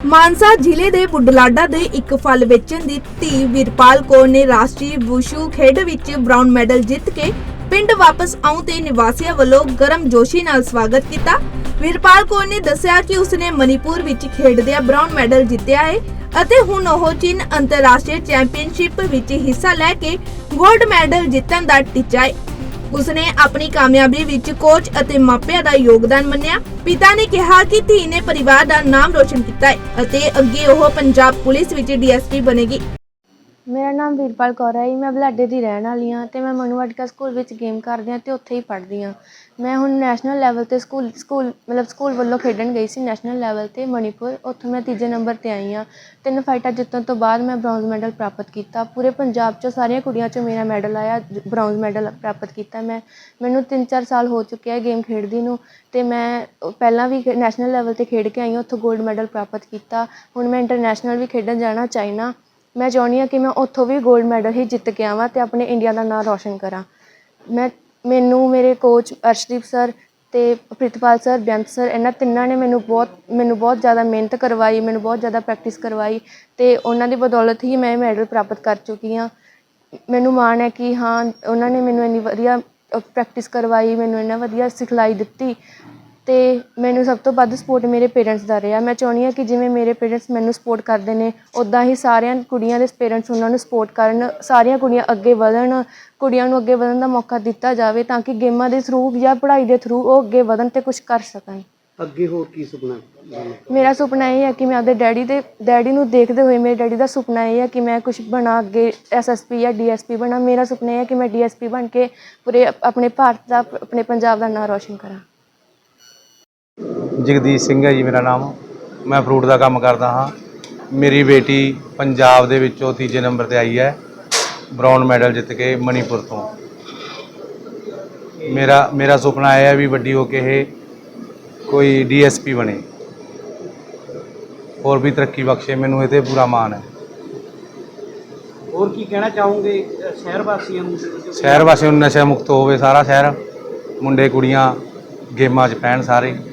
ਮਾਨਸਾ ਜ਼ਿਲ੍ਹੇ ਦੇ ਬੁੱਢਲਾਡਾ ਦੇ ਇੱਕ ਫਲ ਵੇਚਣ ਦੀ ਧੀ ਵਿਰਪਾਲ ਕੌਰ ਨੇ ਰਾਸ਼ਟਰੀ ਵੂਸ਼ੂ ਖੇਡ ਵਿੱਚ ਬ੍ਰਾਊਨ ਮੈਡਲ ਜਿੱਤ ਕੇ ਪਿੰਡ ਵਾਪਸ ਆਉਣ ਤੇ ਨਿਵਾਸੀਆਂ ਵੱਲੋਂ ਗਰਮ ਜੋਸ਼ੀ ਨਾਲ ਸਵਾਗਤ ਕੀਤਾ। ਵੀਰਪਾਲ ਕੌਰ ਨੇ ਦੱਸਿਆ ਕਿ ਉਸਨੇ ਮਨੀਪੁਰ ਵਿੱਚ ਖੇਡਦਿਆਂ ਬ੍ਰਾਊਨ ਮੈਡਲ ਜਿੱਤਿਆ ਹੈ ਅਤੇ ਹੁਣ ਉਹ ਚੀਨ ਅੰਤਰਰਾਸ਼ਟਰੀ ਚੈਂਪੀਅਨਸ਼ਿਪ ਵਿੱਚ ਹਿੱਸਾ ਲੈ ਕੇ ਗੋਲਡ ਮੈਡਲ ਜਿੱਤਣ ਦਾ ਟੀਚਾ ਹੈ ਉਸਨੇ ਆਪਣੀ ਕਾਮਯਾਬੀ ਵਿੱਚ ਕੋਚ ਅਤੇ ਮਾਪਿਆਂ ਦਾ ਯੋਗਦਾਨ ਮੰਨਿਆ। ਪਿਤਾ ਨੇ ਕਿਹਾ ਕਿ ਧੀ ਨੇ ਪਰਿਵਾਰ ਦਾ ਨਾਮ ਰੋਸ਼ਨ ਕੀਤਾ ਹੈ ਅਤੇ ਅੱਗੇ ਉਹ ਪੰਜਾਬ ਪੁਲਿਸ ਵਿੱਚ ਡੀਐਸਪੀ ਬਣੇਗੀ। ਮੇਰਾ ਨਾਮ ਵੀਰਪਾਲ ਕੌਰ ਹੈ ਜੀ, ਮੈਂ ਬੁਲਾਡੇ ਦੀ ਰਹਿਣ ਵਾਲੀ ਹਾਂ ਅਤੇ ਮੈਂ ਮਨੂ ਵਾਟਿਕਾ ਸਕੂਲ ਵਿੱਚ ਗੇਮ ਕਰਦੀ ਹਾਂ ਅਤੇ ਉੱਥੇ ਹੀ ਪੜ੍ਹਦੀ ਹਾਂ। ਮੈਂ ਹੁਣ ਨੈਸ਼ਨਲ ਲੈਵਲ ਤੇ ਸਕੂਲ ਸਕੂਲ, ਮਤਲਬ ਸਕੂਲ ਵੱਲੋਂ ਖੇਡਣ ਗਈ ਸੀ ਨੈਸ਼ਨਲ ਲੈਵਲ ਤੇ ਮਣੀਪੁਰ, ਉੱਥੋਂ ਮੈਂ ਤੀਜੇ ਨੰਬਰ ਤੇ ਆਈ ਹਾਂ। ਤਿੰਨ ਫਾਈਟਾਂ ਜਿੱਤਣ ਤੋਂ ਬਾਅਦ ਮੈਂ ਬ੍ਰੌਂਜ਼ ਮੈਡਲ ਪ੍ਰਾਪਤ ਕੀਤਾ। ਪੂਰੇ ਪੰਜਾਬ 'ਚੋਂ ਸਾਰੀਆਂ ਕੁੜੀਆਂ 'ਚੋਂ ਮੇਰਾ ਮੈਡਲ ਆਇਆ ਬ੍ਰੌਂਜ਼ ਮੈਡਲ ਪ੍ਰਾਪਤ ਕੀਤਾ ਮੈਂ। ਮੈਨੂੰ 3-4 ਸਾਲ ਹੋ ਚੁੱਕੇ ਆ ਗੇਮ ਖੇਡਦੀ ਨੂੰ ਅਤੇ ਮੈਂ ਪਹਿਲਾਂ ਵੀ ਨੈਸ਼ਨਲ ਲੈਵਲ ਤੇ ਖੇਡ ਕੇ ਆਈ ਹਾਂ, ਉੱਥੋਂ ਗੋਲਡ ਮੈਡਲ ਪ੍ਰਾਪਤ ਕੀਤਾ। ਹੁਣ ਮੈਂ ਇੰਟਰਨੈਸ਼ਨਲ ਵੀ ਖੇਡਣ ਜਾਣਾ ਚਾਈਨਾ ਮੈਂ ਚਾਹੁੰਦੀ ਹਾਂ ਕਿ ਮੈਂ ਉੱਥੋਂ ਵੀ ਗੋਲਡ ਮੈਡਲ ਹੀ ਜਿੱਤ ਕੇ ਆਵਾਂ ਅਤੇ ਆਪਣੇ ਇੰਡੀਆ ਦਾ ਨਾਂ ਰੌਸ਼ਨ ਕਰਾਂ। ਮੈਂ, ਮੈਨੂੰ ਮੇਰੇ ਕੋਚ ਅਰਸ਼ਦੀਪ ਸਰ ਅਤੇ ਪ੍ਰਿਤਪਾਲ ਸਰ ਬੇਅੰਤ ਸਰ ਇਹਨਾਂ ਤਿੰਨਾਂ ਨੇ ਮੈਨੂੰ ਬਹੁਤ ਮੈਨੂੰ ਬਹੁਤ ਜ਼ਿਆਦਾ ਮਿਹਨਤ ਕਰਵਾਈ, ਮੈਨੂੰ ਬਹੁਤ ਜ਼ਿਆਦਾ ਪ੍ਰੈਕਟਿਸ ਕਰਵਾਈ ਅਤੇ ਉਹਨਾਂ ਦੀ ਬਦੌਲਤ ਹੀ ਮੈਂ ਮੈਡਲ ਪ੍ਰਾਪਤ ਕਰ ਚੁੱਕੀ ਹਾਂ। ਮੈਨੂੰ ਮਾਣ ਹੈ ਕਿ ਹਾਂ, ਉਹਨਾਂ ਨੇ ਮੈਨੂੰ ਇੰਨੀ ਵਧੀਆ ਪ੍ਰੈਕਟਿਸ ਕਰਵਾਈ, ਮੈਨੂੰ ਇੰਨਾ ਵਧੀਆ ਸਿਖਲਾਈ ਦਿੱਤੀ ਤੇ ਮੈਨੂੰ ਸਭ ਤੋਂ ਵੱਧ ਸਪੋਰਟ ਮੇਰੇ ਪੇਰੈਂਟਸ ਦਾ ਰਿਹਾ। ਮੈਂ ਚਾਹੁੰਦੀ ਹਾਂ ਕਿ ਜਿਵੇਂ ਮੇਰੇ ਪੇਰੈਂਟਸ ਮੈਨੂੰ ਸਪੋਰਟ ਕਰਦੇ ਨੇ ਉਦਾਂ ਹੀ ਸਾਰਿਆਂ ਕੁੜੀਆਂ ਦੇ ਪੇਰੈਂਟਸ ਉਹਨਾਂ ਨੂੰ ਸਪੋਰਟ ਕਰਨ ਸਾਰੀਆਂ ਕੁੜੀਆਂ ਅੱਗੇ ਵਧਣ ਕੁੜੀਆਂ ਨੂੰ ਅੱਗੇ ਵਧਣ ਦਾ ਮੌਕਾ ਦਿੱਤਾ ਜਾਵੇ ਤਾਂ ਕਿ ਗੇਮਾਂ ਦੇ ਥਰੂ ਜਾਂ ਪੜ੍ਹਾਈ ਦੇ ਥਰੂ ਉਹ ਅੱਗੇ ਵਧਣ ਤੇ ਕੁਝ ਕਰ ਸਕਣ। ਅੱਗੇ ਹੋਰ ਕੀ ਸੁਪਨਾ ਹੈ? ਮੇਰਾ ਸੁਪਨਾ ਇਹ ਹੈ ਕਿ ਮੈਂ ਆਪਦੇ ਡੈਡੀ ਦੇ ਡੈਡੀ ਨੂੰ ਦੇਖਦੇ ਹੋਏ ਮੇਰੇ ਡੈਡੀ ਦਾ ਸੁਪਨਾ ਇਹ ਹੈ ਕਿ ਮੈਂ ਕੁਝ ਬਣਾ ਅੱਗੇ ਐਸਐਸਪੀ ਜਾਂ ਡੀਐਸਪੀ ਬਣਾ। ਮੇਰਾ ਸੁਪਨਾ ਇਹ ਹੈ ਕਿ ਮੈਂ ਡੀਐਸਪੀ ਬਣ ਕੇ ਪੂਰੇ ਆਪਣੇ ਭਾਰਤ ਦਾ ਆਪਣੇ ਪੰਜਾਬ ਦਾ ਨਾਮ ਰੌਸ਼ਨ ਕਰਾਂ। ਜਗਦੀਸ਼ ਸਿੰਘ ਹੈ ਜੀ ਮੇਰਾ ਨਾਮ। ਮੈਂ ਫਰੂਟ ਦਾ ਕੰਮ ਕਰਦਾ ਹਾਂ। ਮੇਰੀ ਬੇਟੀ ਪੰਜਾਬ ਦੇ ਵਿੱਚੋਂ ਤੀਜੇ ਨੰਬਰ ਤੇ ਆਈ ਹੈ ਬ੍ਰਾਊਨ ਮੈਡਲ ਜਿੱਤ ਕੇ ਮਣੀਪੁਰ ਤੋਂ। ਮੇਰਾ ਮੇਰਾ ਸੁਪਨਾ ਹੈ ਵੀ ਵੱਡੀ ਹੋ ਕੇ ਇਹ ਕੋਈ ਡੀਐਸਪੀ ਬਣੇ। ਹੋਰ ਵੀ ਤਰੱਕੀ ਬਖਸ਼ੇ ਮੈਨੂੰ ਇਹ ਤੇ ਪੂਰਾ ਮਾਣ ਹੈ। ਹੋਰ ਕੀ ਕਹਿਣਾ ਚਾਹੋਗੇ ਸ਼ਹਿਰ ਵਾਸੀਆਂ ਨੂੰ? ਸ਼ਹਿਰ ਵਾਸੀਆਂ ਨੂੰ ਨਸ਼ਾ ਮੁਕਤ ਹੋਵੇ ਸਾਰਾ ਸ਼ਹਿਰ। ਮੁੰਡੇ ਕੁੜੀਆਂ ਗੇਮਾਂ 'ਚ ਪੈਣ ਸਾਰੇ।